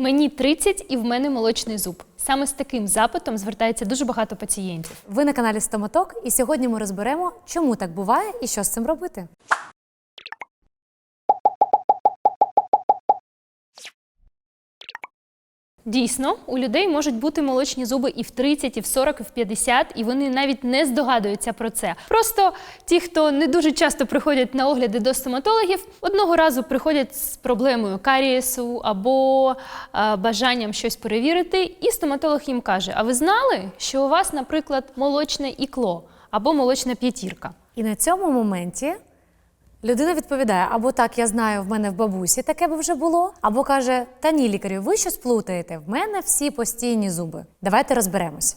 Мені 30 і в мене молочний зуб. Саме з таким запитом звертається дуже багато пацієнтів. Ви на каналі Стоматок, і сьогодні ми розберемо, чому так буває і що з цим робити. Дійсно, у людей можуть бути молочні зуби і в 30, і в 40, і в 50, і вони навіть не здогадуються про це. Просто ті, хто не дуже часто приходять на огляди до стоматологів, одного разу приходять з проблемою карієсу або е, бажанням щось перевірити, і стоматолог їм каже: А ви знали, що у вас, наприклад, молочне ікло або молочна п'ятірка? І на цьому моменті людина відповідає: або так, я знаю, в мене в бабусі таке би вже було, або каже: Та ні, лікарю, ви що сплутаєте? В мене всі постійні зуби. Давайте розберемось.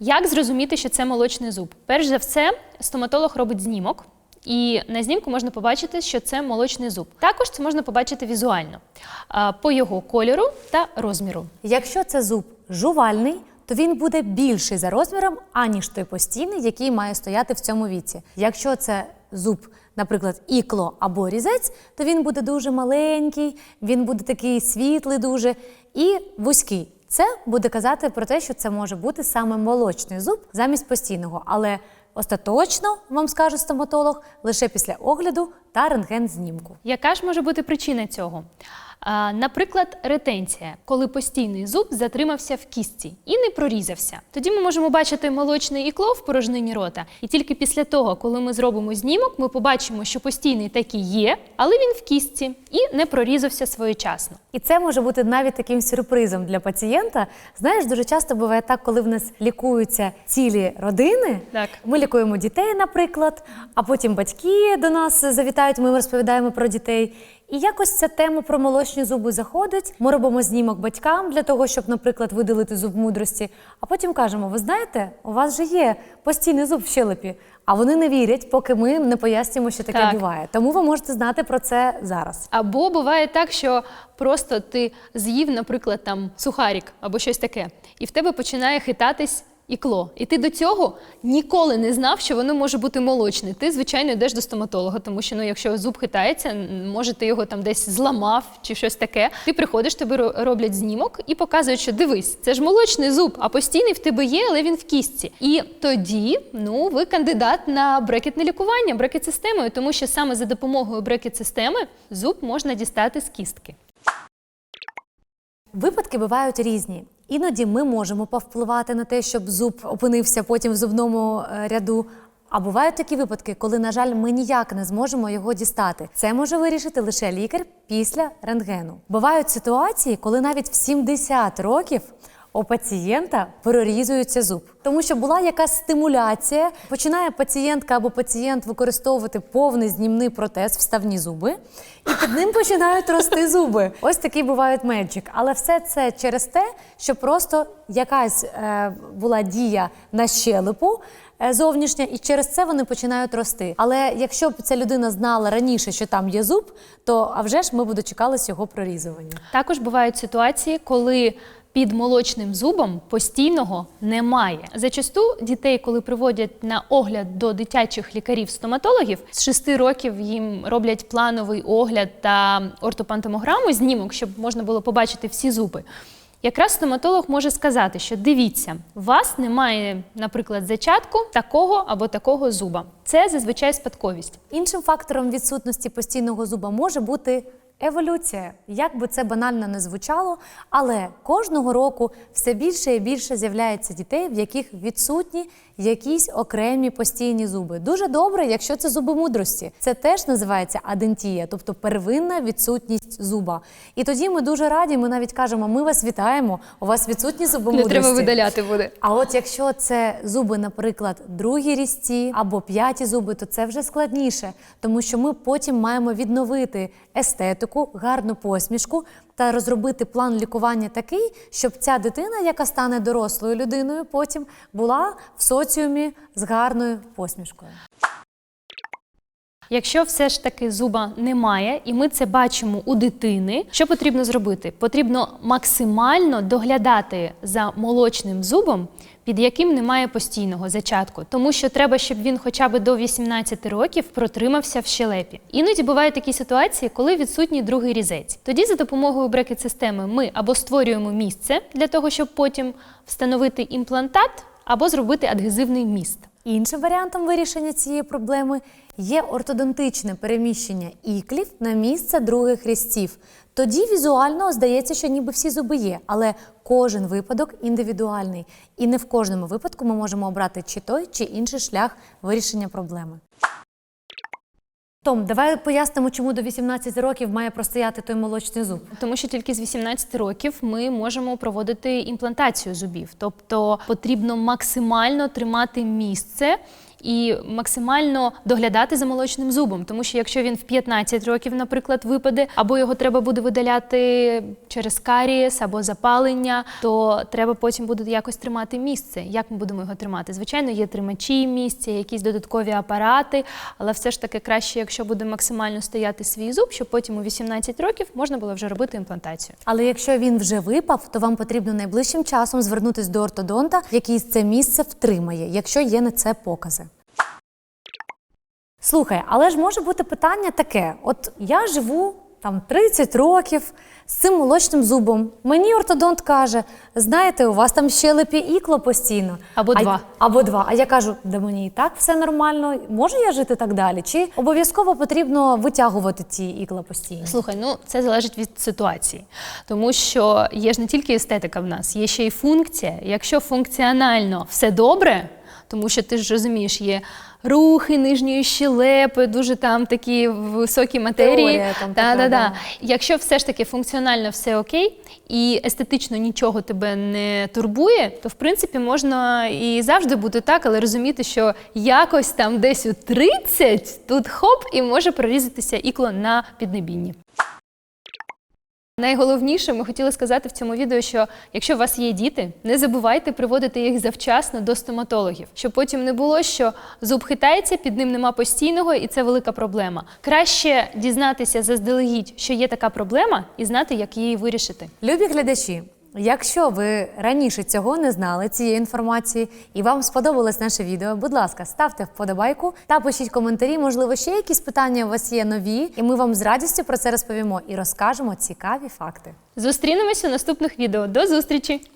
Як зрозуміти, що це молочний зуб? Перш за все, стоматолог робить знімок, і на знімку можна побачити, що це молочний зуб. Також це можна побачити візуально по його кольору та розміру. Якщо це зуб жувальний, то він буде більший за розміром, аніж той постійний, який має стояти в цьому віці. Якщо це зуб, наприклад, ікло або різець, то він буде дуже маленький, він буде такий світлий, дуже і вузький. Це буде казати про те, що це може бути саме молочний зуб замість постійного, але остаточно вам скаже стоматолог лише після огляду та рентген-знімку. Яка ж може бути причина цього? Наприклад, ретенція, коли постійний зуб затримався в кістці і не прорізався. Тоді ми можемо бачити молочне ікло в порожнині рота, і тільки після того, коли ми зробимо знімок, ми побачимо, що постійний таки є, але він в кістці і не прорізався своєчасно. І це може бути навіть таким сюрпризом для пацієнта. Знаєш, дуже часто буває так, коли в нас лікуються цілі родини. Так. Ми лікуємо дітей, наприклад, а потім батьки до нас завітають, ми розповідаємо про дітей. І якось ця тема про молочні зуби заходить. Ми робимо знімок батькам для того, щоб, наприклад, видалити зуб мудрості. А потім кажемо: ви знаєте, у вас же є постійний зуб в щелепі. А вони не вірять, поки ми не пояснюємо, що таке Так. буває. Тому ви можете знати про це зараз. Або буває так, що просто ти з'їв, наприклад, там сухарік або щось таке, і в тебе починає хитатись ікло. І ти до цього ніколи не знав, що воно може бути молочне. Ти, звичайно, йдеш до стоматолога, тому що ну, якщо зуб хитається, може ти його там десь зламав чи щось таке. Ти приходиш, тобі роблять знімок і показують, що дивись, це ж молочний зуб, а постійний в тебе є, але він в кістці. І тоді ну, ви кандидат на брекетне лікування, брекет-системою, тому що саме за допомогою брекет-системи зуб можна дістати з кістки. Випадки бувають різні. Іноді ми можемо повпливати на те, щоб зуб опинився потім в зубному е, ряду. А бувають такі випадки, коли, на жаль, ми ніяк не зможемо його дістати. Це може вирішити лише лікар після рентгену. Бувають ситуації, коли навіть в 70 років у пацієнта прорізується зуб, тому що була якась стимуляція. Починає пацієнтка або пацієнт використовувати повний знімний протез вставні зуби, і під ним починають рости зуби. Ось такі бувають меджик. Але все це через те, що просто якась е, була дія на щелепу. е, Зовнішня, і через це вони починають рости. Але якщо б ця людина знала раніше, що там є зуб, то а вже ж ми б дочекались його прорізування. Також бувають ситуації, коли під молочним зубом постійного немає. Зачасту дітей, коли приводять на огляд до дитячих лікарів-стоматологів, з 6 років їм роблять плановий огляд та ортопантомограму, знімок, щоб можна було побачити всі зуби. Якраз стоматолог може сказати, що дивіться, у вас немає, наприклад, зачатку такого або такого зуба. Це зазвичай спадковість. Іншим фактором відсутності постійного зуба може бути еволюція. Як би це банально не звучало, але кожного року все більше і більше з'являється дітей, в яких відсутні якісь окремі постійні зуби. Дуже добре, якщо це зуби мудрості. Це теж називається адентія, тобто первинна відсутність зуба. І тоді ми дуже раді. Ми навіть кажемо: ми вас вітаємо. У вас відсутні зуби Не мудрості. треба видаляти буде. А от якщо це зуби, наприклад, другі різці або п'яті зуби, то це вже складніше, тому що ми потім маємо відновити естетику, гарну посмішку та розробити план лікування такий, щоб ця дитина, яка стане дорослою людиною, потім була в соціумі з гарною посмішкою. Якщо все ж таки зуба немає, і ми це бачимо у дитини, що потрібно зробити? Потрібно максимально доглядати за молочним зубом, під яким немає постійного зачатку, тому що треба, щоб він хоча б до 18 років протримався в щелепі. Іноді бувають такі ситуації, коли відсутній другий різець. Тоді за допомогою брекет-системи ми або створюємо місце для того, щоб потім встановити імплантат, або зробити адгезивний міст. Іншим варіантом вирішення цієї проблеми є ортодонтичне переміщення іклів на місце других різців. Тоді візуально здається, що ніби всі зуби є, але кожен випадок індивідуальний, і не в кожному випадку ми можемо обрати чи той, чи інший шлях вирішення проблеми. Том, давай пояснимо, чому до 18 років має простояти той молочний зуб. Тому що тільки з 18 років ми можемо проводити імплантацію зубів, тобто потрібно максимально тримати місце. І максимально доглядати за молочним зубом, тому що якщо він в 15 років, наприклад, випаде, або його треба буде видаляти через карієс або запалення, то треба потім буде якось тримати місце. Як ми будемо його тримати? Звичайно, є тримачі місця, якісь додаткові апарати, але все ж таки краще, якщо буде максимально стояти свій зуб, щоб потім у 18 років можна було вже робити імплантацію. Але якщо він вже випав, то вам потрібно найближчим часом звернутися до ортодонта, який це місце втримає, якщо є на це покази. Слухай, але ж може бути питання таке: от я живу там 30 років з цим молочним зубом. Мені ортодонт каже: знаєте, у вас там щелепі ікло постійно. Або А- два. Або два. А я кажу, да мені і так все нормально. Можу я жити так далі? Чи обов'язково потрібно витягувати ці ікла постійно? Слухай, ну це залежить від ситуації, тому що є ж не тільки естетика в нас, є ще й функція. Якщо функціонально все добре, тому що ти ж розумієш, є рухи нижньої щелепи, дуже там такі високі матерії. Теорія там да, така, да, да. Якщо все ж таки функціонально все окей і естетично нічого тебе не турбує, то в принципі можна і завжди бути так, але розуміти, що якось там десь у 30 тут хоп, і може прорізатися ікло на піднебінні. Найголовніше, ми хотіли сказати в цьому відео, що якщо у вас є діти, не забувайте приводити їх завчасно до стоматологів, щоб потім не було, що зуб хитається, під ним нема постійного, і це велика проблема. Краще дізнатися заздалегідь, що є така проблема, і знати, як її вирішити. Любі глядачі, якщо ви раніше цього не знали, цієї інформації, і вам сподобалось наше відео, будь ласка, ставте вподобайку та пишіть коментарі. Можливо, ще якісь питання у вас є нові, і ми вам з радістю про це розповімо і розкажемо цікаві факти. Зустрінемося в наступних відео. До зустрічі!